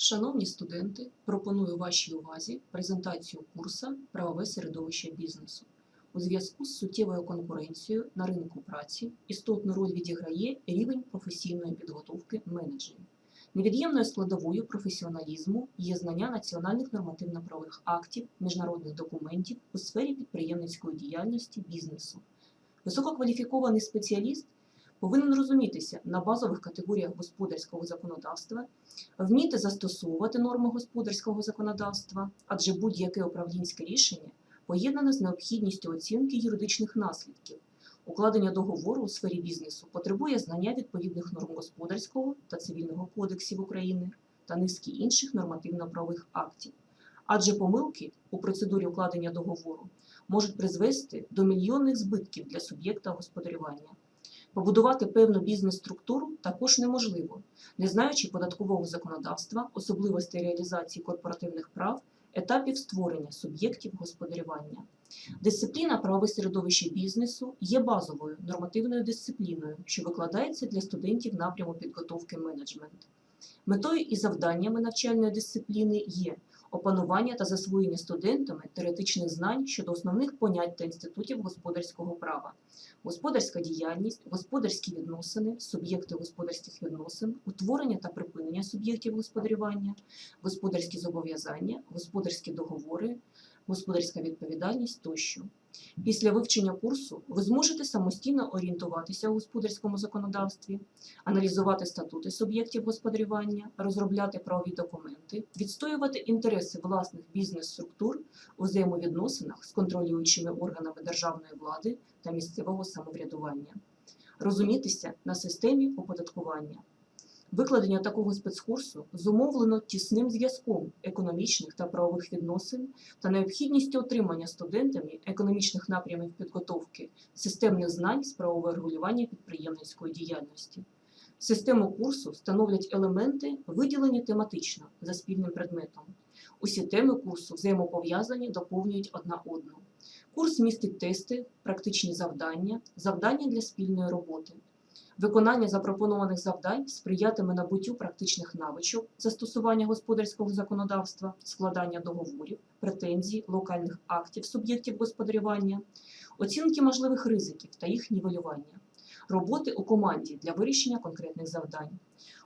Шановні студенти, пропоную вашій увазі презентацію курсу Правове середовище бізнесу. У зв'язку з суттєвою конкуренцією на ринку праці істотну роль відіграє рівень професійної підготовки менеджерів. Невід'ємною складовою професіоналізму є знання національних нормативно-правових актів, міжнародних документів у сфері підприємницької діяльності бізнесу. Висококваліфікований спеціаліст повинен розумітися на базових категоріях господарського законодавства, вміти застосовувати норми господарського законодавства, адже будь-яке управлінське рішення поєднане з необхідністю оцінки юридичних наслідків. Укладення договору у сфері бізнесу потребує знання відповідних норм господарського та цивільного кодексів України та низки інших нормативно-правових актів. Адже помилки у процедурі укладення договору можуть призвести до мільйонних збитків для суб'єкта господарювання. Побудувати певну бізнес-структуру також неможливо, не знаючи податкового законодавства, особливостей реалізації корпоративних прав, етапів створення суб'єктів господарювання. Дисципліна правове середовище бізнесу є базовою нормативною дисципліною, що викладається для студентів напряму підготовки менеджмент. Метою і завданнями навчальної дисципліни є опанування та засвоєння студентами теоретичних знань щодо основних понять та інститутів господарського права, господарська діяльність, господарські відносини, суб'єкти господарських відносин, утворення та припинення суб'єктів господарювання, господарські зобов'язання, господарські договори, господарська відповідальність тощо. Після вивчення курсу ви зможете самостійно орієнтуватися у господарському законодавстві, аналізувати статути суб'єктів господарювання, розробляти правові документи, відстоювати інтереси власних бізнес-структур у взаємовідносинах з контролюючими органами державної влади та місцевого самоврядування, розумітися на системі оподаткування. Викладення такого спецкурсу зумовлено тісним зв'язком економічних та правових відносин та необхідністю отримання студентами економічних напрямів підготовки системних знань з правового регулювання підприємницької діяльності. Систему курсу становлять елементи, виділені тематично за спільним предметом. Усі теми курсу взаємопов'язані, доповнюють одна одну. Курс містить тести, практичні завдання, завдання для спільної роботи. Виконання запропонованих завдань сприятиме набуттю практичних навичок застосування господарського законодавства, складання договорів, претензій, локальних актів суб'єктів господарювання, оцінки можливих ризиків та їх нівелювання, роботи у команді для вирішення конкретних завдань,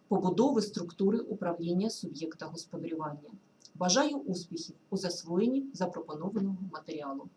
побудови структури управління суб'єкта господарювання. Бажаю успіхів у засвоєнні запропонованого матеріалу.